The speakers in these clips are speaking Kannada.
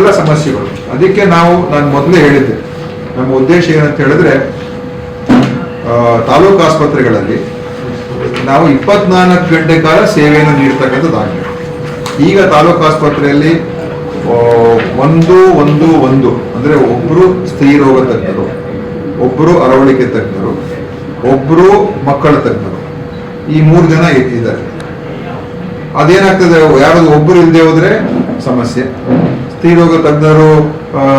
ಇವೆಲ್ಲ ಸಮಸ್ಯೆಗಳು. ಅದಕ್ಕೆ ನಾವು ನಾನು ಮೊದಲೇ ಹೇಳಿದ್ದೆ. ನಮ್ಮ ಉದ್ದೇಶ ಏನಂತ ಹೇಳಿದ್ರೆ ತಾಲೂಕು ಆಸ್ಪತ್ರೆಗಳಲ್ಲಿ ನಾವು ಇಪ್ಪತ್ನಾಲ್ಕು ಗಂಟೆ ಕಾಲ ಸೇವೆಯನ್ನು ನೀಡ್ತಕ್ಕಂಥದ್ದಾಗಿದೆ ಈಗ ತಾಲೂಕು ಆಸ್ಪತ್ರೆಯಲ್ಲಿ ಒಂದು ಒಂದು ಒಂದು, ಅಂದ್ರೆ ಒಬ್ರು ಸ್ತ್ರೀ ರೋಗ ತಜ್ಞರು, ಒಬ್ರು ಅರವಳಿಕೆ ತಜ್ಞರು, ಒಬ್ರು ಮಕ್ಕಳ ತಜ್ಞರು ಈ ಮೂರು ಜನ ಇದ್ದಿದ್ದಾರೆ ಅದೇನಾಗ್ತದೆ, ಯಾರಾದ್ರು ಒಬ್ಬರು ಇಲ್ಲದೆ ಹೋದ್ರೆ ಸಮಸ್ಯೆ. ಸ್ತ್ರೀರೋಗ ತಜ್ಞರು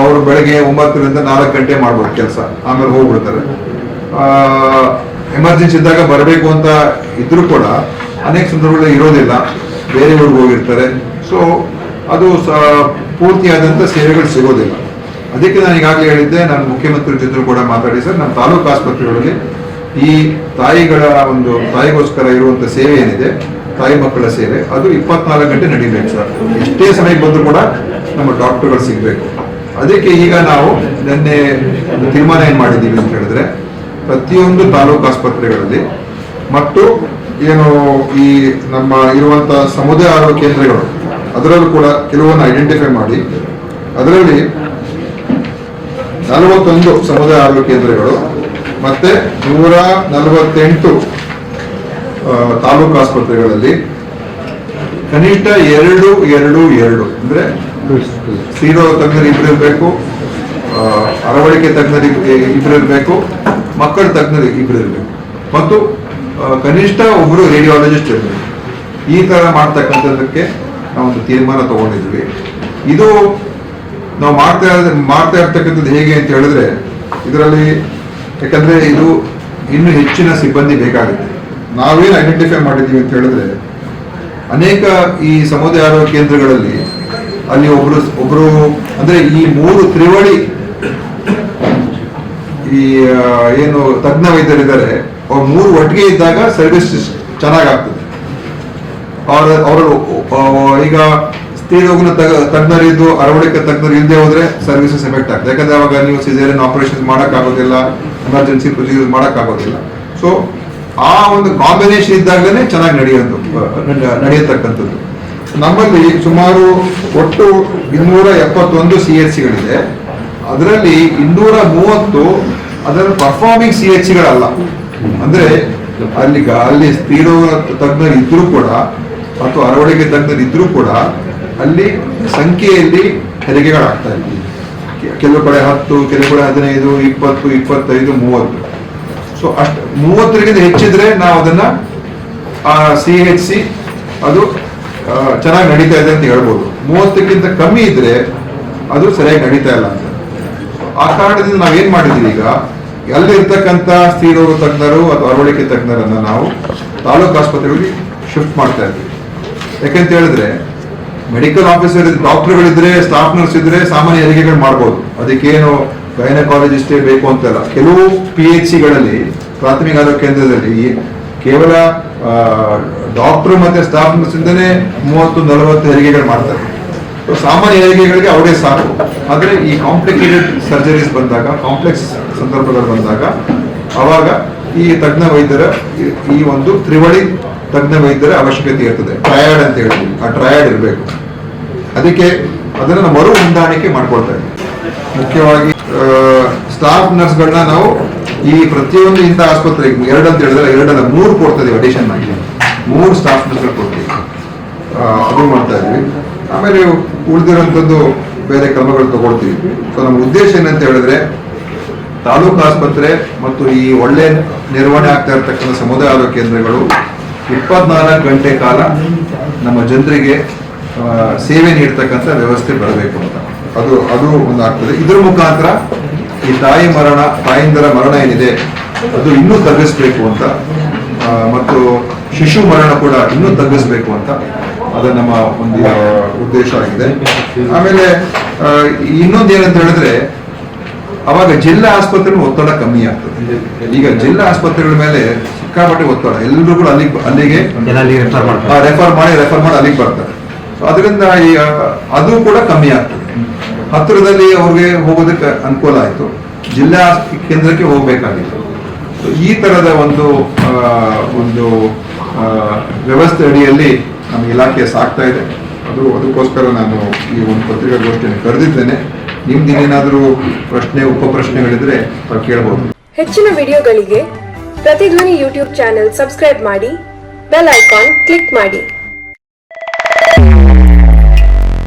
ಅವರು ಬೆಳಗ್ಗೆ ಒಂಬತ್ತರಿಂದ ನಾಲ್ಕು ಗಂಟೆ ಮಾಡ್ಬೋದು ಕೆಲಸ. ಆಮೇಲೆ ಹೋಗ್ಬಿಡ್ತಾರೆ. ಎಮರ್ಜೆನ್ಸಿ ಇದ್ದಾಗ ಬರಬೇಕು ಅಂತ ಇದ್ರೂ ಕೂಡ ಅನೇಕ ಸಂದರ್ಭಗಳಲ್ಲಿ ಇರೋದಿಲ್ಲ. ಬೇರೆ ಊರಿಗೆ ಹೋಗಿರ್ತಾರೆ. ಸೊ ಅದು ಪೂರ್ತಿಯಾದಂಥ ಸೇವೆಗಳು ಸಿಗೋದಿಲ್ಲ. ಅದಕ್ಕೆ ನಾನು ಈಗಾಗಲೇ ಹೇಳಿದ್ದೆ, ನಾನು ಮುಖ್ಯಮಂತ್ರಿ ಜೊತೆ ಕೂಡ ಮಾತಾಡಿ ಸರ್, ನಮ್ಮ ತಾಲೂಕು ಆಸ್ಪತ್ರೆಗಳಲ್ಲಿ ಈ ತಾಯಿಗಳ ಒಂದು ತಾಯಿಗೋಸ್ಕರ ಇರುವಂತ ಸೇವೆ ಏನಿದೆ, ತಾಯಿ ಮಕ್ಕಳ ಸೇವೆ, ಅದು ಇಪ್ಪತ್ನಾಲ್ಕು ಗಂಟೆ ನಡೀಬೇಕು ಸರ್. ಎಷ್ಟೇ ಸಮಯಕ್ಕೆ ಬಂದರೂ ಕೂಡ ನಮ್ಮ ಡಾಕ್ಟರ್ಗಳು ಸಿಗಬೇಕು. ಅದಕ್ಕೆ ಈಗ ನಾವು ನಿನ್ನೆ ತೀರ್ಮಾನ ಏನು ಮಾಡಿದ್ದೀವಿ ಅಂತ ಹೇಳಿದ್ರೆ, ಪ್ರತಿಯೊಂದು ತಾಲೂಕು ಆಸ್ಪತ್ರೆಗಳಲ್ಲಿ ಮತ್ತು ಏನು ಈ ನಮ್ಮ ಇರುವಂತಹ ಸಮುದಾಯ ಆರೋಗ್ಯ ಕೇಂದ್ರಗಳು, ಅದರಲ್ಲೂ ಕೂಡ ಕೆಲವನ್ನ ಐಡೆಂಟಿಫೈ ಮಾಡಿ. ಅದರಲ್ಲಿ ನಲವತ್ತೊಂದು ಸಮುದಾಯ ಆರೋಗ್ಯ ಕೇಂದ್ರಗಳು ಮತ್ತೆ ನೂರ ನಲವತ್ತೆಂಟು ತಾಲೂಕು ಆಸ್ಪತ್ರೆಗಳಲ್ಲಿ ಕನಿಷ್ಠ ಎರಡು ಎರಡು ಎರಡು. ಅಂದ್ರೆ ಸ್ತ್ರೀರೋಗ ತಜ್ಞರು ಇಬ್ರು ಇರಬೇಕು ಅರವಳಿಕೆ ತಜ್ಞರು ಇಬ್- ಇಬ್ರು ಇರಬೇಕು, ಮಕ್ಕಳ ತಜ್ಞರು ಇಬ್ರು ಇರಬೇಕು. ಮತ್ತು ಕನಿಷ್ಠ ಒಬ್ಬರು ರೇಡಿಯಾಲಜಿಸ್ಟ್ ಇರಬೇಕು. ಈ ತರ ಮಾಡ್ತಕ್ಕಂಥದ್ದಕ್ಕೆ ಒಂದು ತೀರ್ಮಾನ ತಗೊಂಡಿದ್ವಿ. ಇದು ನಾವು ಮಾಡ್ತಾ ಮಾಡ್ತಾ ಇರ್ತಕ್ಕಂಥದ್ದು ಹೇಗೆ ಅಂತ ಹೇಳಿದ್ರೆ, ಇದರಲ್ಲಿ ಯಾಕಂದ್ರೆ ಇದು ಇನ್ನು ಹೆಚ್ಚಿನ ಸಿಬ್ಬಂದಿ ಬೇಕಾಗುತ್ತೆ. ನಾವೇನು ಐಡೆಂಟಿಫೈ ಮಾಡಿದ್ದೀವಿ ಅಂತ ಹೇಳಿದ್ರೆ, ಅನೇಕ ಈ ಸಮುದಾಯ ಆರೋಗ್ಯ ಕೇಂದ್ರಗಳಲ್ಲಿ ಅಲ್ಲಿ ಒಬ್ರು ಒಬ್ರು ಅಂದ್ರೆ ಈ ಮೂರು ತ್ರಿವಳಿ ಈ ಏನು ತಜ್ಞ ವೈದ್ಯರಿದ್ದಾರೆ ಅವ್ರ ಮೂರು ಒಟ್ಟಿಗೆ ಇದ್ದಾಗ ಸರ್ವಿಸ್ ಚೆನ್ನಾಗಾಗ್ತದೆ. ಅವರ, ಅವರು ಈಗ ಸ್ತ್ರೀರೋಗನ ರೋಗನ ತಜ್ಞರಿದ್ದು, ಅರವಳಿಕೆ ತಜ್ಞರು ಇಲ್ಲದೆ ಹೋದ್ರೆ ಸರ್ವಿಸಸ್ ಎಫೆಕ್ಟ್ ಆಗ್ತದೆ. ಯಾಕಂದ್ರೆ ಅವಾಗ ನೀವು ಸಿಜೇರಿಯನ್ ಆಪರೇಷನ್ ಮಾಡೋಕ್ಕಾಗೋದಿಲ್ಲ ಎಮರ್ಜೆನ್ಸಿ ಪ್ರೊಸೀಜರ್ ಮಾಡೋಕ್ಕಾಗೋದಿಲ್ಲ. ಸೊ ಆ ಒಂದು ಕಾಂಬಿನೇಷನ್ ಇದ್ದಾಗಲೇ ಚೆನ್ನಾಗಿ ನಡೆಯೋದು ನಡೆಯತಕ್ಕಂಥದ್ದು. ನಮ್ಮಲ್ಲಿ ಸುಮಾರು ಒಟ್ಟು ಇನ್ನೂರ ಎಪ್ಪತ್ತೊಂದು ಸಿ ಎಚ್ ಸಿಗಳಿದೆ. ಅದರಲ್ಲಿ ಇನ್ನೂರ ಮೂವತ್ತು ಅದರ ಪರ್ಫಾರ್ಮಿಂಗ್ ಸಿ ಎಚ್ ಸಿಗಳಲ್ಲ. ಅಂದ್ರೆ ಅಲ್ಲಿ ಅಲ್ಲಿ ಸ್ತ್ರೀರೋಗ ತಜ್ಞರು ಇದ್ರೂ ಕೂಡ ಮತ್ತು ಅರವಳಿಕೆ ತಜ್ಞರು ಇದ್ರೂ ಕೂಡ, ಅಲ್ಲಿ ಸಂಖ್ಯೆಯಲ್ಲಿ ಹೆರಿಗೆಗಳಾಗ್ತಾ ಕೆ- ಕೆಲವು ಕಡೆ ಹತ್ತು, ಕೆಲವು ಕಡೆ ಹದಿನೈದು, ಇಪ್ಪತ್ತು, ಇಪ್ಪತ್ತೈದು, ಮೂವತ್ತು. ಸೊ ಅಷ್ಟು ಮೂವತ್ತರಿಗಿಂತ ಹೆಚ್ಚಿದ್ರೆ ನಾವು ಅದನ್ನ ಸಿ ಎಚ್ ಸಿ, ಅದು ಚೆನ್ನಾಗಿ ನಡೀತಾ ಇದೆ ಅಂತ ಹೇಳ್ಬೋದು. ಮೂವತ್ತಕ್ಕಿಂತ ಕಮ್ಮಿ ಇದ್ರೆ ಅದು ಸರಿಯಾಗಿ ನಡೀತಾ ಇಲ್ಲ ಅಂತ. ಆ ಕಾರಣದಿಂದ ನಾವೇನ್ ಮಾಡಿದೀವಿ ಈಗ? ಅಲ್ಲಿ ಇರ್ತಕ್ಕಂಥ ಸ್ತ್ರೀರೋಗ ತಜ್ಞರು ಅಥವಾ ಅರವಳಿಕೆ ತಜ್ಞರನ್ನ ನಾವು ತಾಲೂಕು ಆಸ್ಪತ್ರೆಗಳಿಗೆ ಶಿಫ್ಟ್ ಮಾಡ್ತಾ ಇದ್ವಿ. ಯಾಕಂತ ಹೇಳಿದ್ರೆ, ಮೆಡಿಕಲ್ ಆಫೀಸರ್ ಡಾಕ್ಟರ್ಗಳಿದ್ರೆ, ಸ್ಟಾಫ್ ನರ್ಸ್ ಇದ್ರೆ ಸಾಮಾನ್ಯ ಹೆರಿಗೆಗಳು ಮಾಡ್ಬೋದು. ಅದಕ್ಕೇನು ಗೈನಕಾಲಜಿಸ್ಟೇ ಬೇಕು ಅಂತಲ್ಲ. ಕೆಲವು ಪಿ ಎಚ್ ಸಿಗಳಲ್ಲಿ ಪ್ರಾಥಮಿಕ ಆರೋಗ್ಯ ಕೇಂದ್ರದಲ್ಲಿ ಕೇವಲ ಡಾಕ್ಟರ್ ಮತ್ತೆ ಸ್ಟಾಫ್ ನರ್ಸ್ ಇಂದನೇ ಮೂವತ್ತು, ನಲವತ್ತು ಹೆರಿಗೆಗಳು ಮಾಡ್ತಾರೆ. ಸಾಮಾನ್ಯ ಹೆರಿಗೆಗಳಿಗೆ ಅವರೇ ಸಾಕು. ಆದರೆ ಈ ಕಾಂಪ್ಲಿಕೇಟೆಡ್ ಸರ್ಜರೀಸ್ ಬಂದಾಗ ಕಾಂಪ್ಲೆಕ್ಸ್ ಸಂದರ್ಭಗಳು ಬಂದಾಗ, ಅವಾಗ ಈ ತಜ್ಞ ವೈದ್ಯರ ಈ- ಈ ಒಂದು ತ್ರಿವಳಿ ತಜ್ಞ ವೈದ್ಯರ ಅವಶ್ಯಕತೆ ಇರ್ತದೆ. ಟ್ರಯಾಡ್ ಅಂತ ಹೇಳ್ತೀವಿ. ಆ ಟ್ರಯಾಡ್ ಇರಬೇಕು. ಅದಕ್ಕೆ ಅದನ್ನ ಮರು ಹೊಂದಾಣಿಕೆ ಮಾಡ್ಕೊಳ್ತಾ ಇದ್ದೀವಿ. ಮುಖ್ಯವಾಗಿ ಸ್ಟಾಫ್ ನರ್ಸ್ಗಳನ್ನ ನಾವು ಈ ಪ್ರತಿಯೊಂದು ಇಂಥ ಆಸ್ಪತ್ರೆಗೆ ಎರಡು ಅಂತ ಹೇಳಿದ್ರೆ ಎರಡಲ್ಲ, ಮೂರು ಕೊಡ್ತಾ ಇದೀವಿ ಅಡಿಷನ್ ಆಗಿ ಮೂರು ಸ್ಟಾಫ್ ನರ್ಸ್ಗಳು ಕೊಡ್ತೀವಿ. ಅದು ಮಾಡ್ತಾ ಇದ್ವಿ. ಆಮೇಲೆ ಉಳಿದಿರೋಂಥದ್ದು ಬೇರೆ ಕ್ರಮಗಳು ತಗೊಳ್ತೀವಿ. ಸೊ ನಮ್ಮ ಉದ್ದೇಶ ಏನಂತ ಹೇಳಿದ್ರೆ, ತಾಲೂಕು ಆಸ್ಪತ್ರೆ ಮತ್ತು ಈ ಒಳ್ಳೆ ನಿರ್ವಹಣೆ ಆಗ್ತಾ ಇರತಕ್ಕಂಥ ಸಮುದಾಯ ಆರೋಗ್ಯ ಕೇಂದ್ರಗಳು ಇಪ್ಪತ್ನಾಲ್ಕು ಗಂಟೆ ಕಾಲ ನಮ್ಮ ಜನರಿಗೆ ಸೇವೆ ನೀಡ್ತಕ್ಕಂಥ ವ್ಯವಸ್ಥೆ ಬರಬೇಕು ಅಂತ. ಅದು ಅದು ಒಂದು ಆಗ್ತದೆ. ಇದ್ರ ಮುಖಾಂತರ ಈ ತಾಯಿ ಮರಣ, ತಾಯಿಂದರ ಮರಣ ಏನಿದೆ, ಅದು ಇನ್ನೂ ತಗ್ಗಿಸ್ಬೇಕು ಅಂತ ಮತ್ತು ಶಿಶು ಮರಣ ಕೂಡ ಇನ್ನೂ ತಗ್ಗಿಸ್ಬೇಕು ಅಂತ ಅದು ನಮ್ಮ ಒಂದು ಉದ್ದೇಶ ಆಗಿದೆ. ಆಮೇಲೆ ಇನ್ನೊಂದು ಏನಂತ ಹೇಳಿದ್ರೆ ಅವಾಗ ಜಿಲ್ಲಾ ಆಸ್ಪತ್ರೆ ಒತ್ತಡ ಕಮ್ಮಿ ಆಗ್ತದೆ. ಈಗ ಜಿಲ್ಲಾ ಆಸ್ಪತ್ರೆಗಳ ಮೇಲೆ ಸಿಕ್ಕಾಪಟ್ಟೆ ಒತ್ತಡ. ಎಲ್ಲರೂ ಕೂಡ ಅಲ್ಲಿಗೆ ಅಲ್ಲಿಗೆ. ರೆಫರ್ ಮಾಡಿ ರೆಫರ್ ಮಾಡಿ ಅಲ್ಲಿಗೆ ಬರ್ತಾರೆ. ಸೊ ಅದರಿಂದ ಈ ಅದು ಕೂಡ ಕಮ್ಮಿ ಆಗ್ತದೆ. ಹತ್ತಿರದಲ್ಲಿ ಅವ್ರಿಗೆ ಹೋಗೋದಕ್ಕೆ ಅನುಕೂಲ ಆಯ್ತು. ಜಿಲ್ಲಾ ಕೇಂದ್ರಕ್ಕೆ ಹೋಗ್ಬೇಕಾಗಿತ್ತು. ಈ ತರದ ಒಂದು ಒಂದು ವ್ಯವಸ್ಥೆ ಅಡಿಯಲ್ಲಿ ನಮ್ಮ ಇಲಾಖೆ ಸಾಕ್ತಾ ಇದೆ. ಅದು, ಅದಕ್ಕೋಸ್ಕರ ನಾನು ಈ ಒಂದು ಪತ್ರಿಕಾಗೋಷ್ಠಿಯನ್ನು ಕರೆದಿದ್ದೇನೆ. ನಿಮ್ದು ಏನಾದರೂ ಪ್ರಶ್ನೆ ಉಪ ಪ್ರಶ್ನೆಗಳಿದ್ರೆ ಕೇಳಬಹುದು ಹೆಚ್ಚಿನ ವಿಡಿಯೋಗಳಿಗೆ ಪ್ರತಿಧ್ವನಿ ಯೂಟ್ಯೂಬ್ ಚಾನೆಲ್ ಸಬ್ಸ್ಕ್ರೈಬ್ ಮಾಡಿ, ಬೆಲ್ ಐಕಾನ್ ಕ್ಲಿಕ್ ಮಾಡಿ.